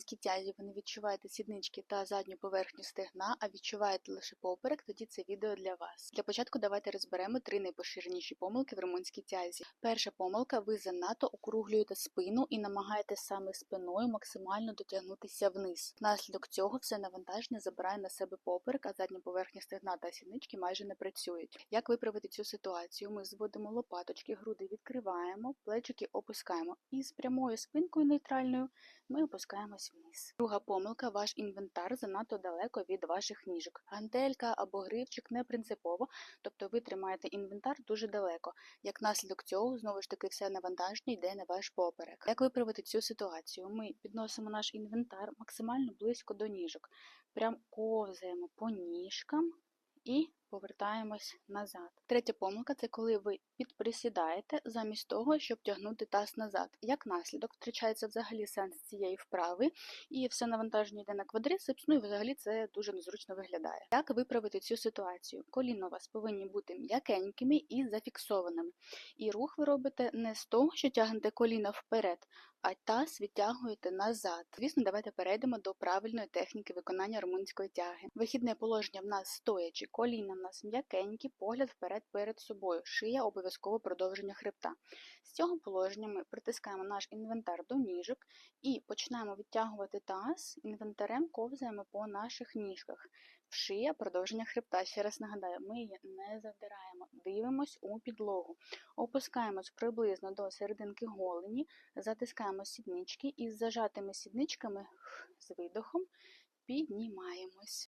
румунській тязі ви не відчуваєте сіднички та задню поверхню стегна, а відчуваєте лише поперек, тоді це відео для вас. Для початку давайте розберемо три найпоширеніші помилки в румунській тязі. Перша помилка: ви занадто округлюєте спину і намагаєтесь саме спиною максимально дотягнутися вниз. Внаслідок цього все навантаження забирає на себе поперек, а задня поверхня стегна та сіднички майже не працюють. Як виправити цю ситуацію? Ми зводимо лопаточки, груди відкриваємо, плечики опускаємо і з прямою спинкою нейтральною ми опускаємось вниз. Друга помилка: ваш інвентар занадто далеко від ваших ніжок. Гантелька або гривчик не принципово, тобто ви тримаєте інвентар дуже далеко. Як наслідок цього, знову ж таки, все навантаження йде на ваш поперек. Як виправити цю ситуацію? Ми підносимо наш інвентар максимально близько до ніжок, прям ковзаємо по ніжкам і повертаємось назад. Третя помилка це коли ви підприсідаєте замість того, щоб тягнути таз назад. Як наслідок втрачається взагалі сенс цієї вправи, і все навантаження йде на квадрицепс, ну і взагалі це дуже незручно виглядає. Як виправити цю ситуацію? Коліна у вас повинні бути м'якенькими і зафіксованими. І рух ви робите не з того, що тягнете коліна вперед, а таз відтягуєте назад. Звісно, давайте перейдемо до правильної техніки виконання румунської тяги. Вихідне положення в нас стоячи, коліна нас м'якенькі, погляд вперед перед собою, шия обов'язково продовження хребта. З цього положення ми притискаємо наш інвентар до ніжок і починаємо відтягувати таз, інвентарем ковзаємо по наших ніжках. Шия продовження хребта. Ще раз нагадаю, ми її не задираємо, дивимось у підлогу, опускаємось приблизно до серединки голені, затискаємо сіднички і з зажатими сідничками з видохом піднімаємось.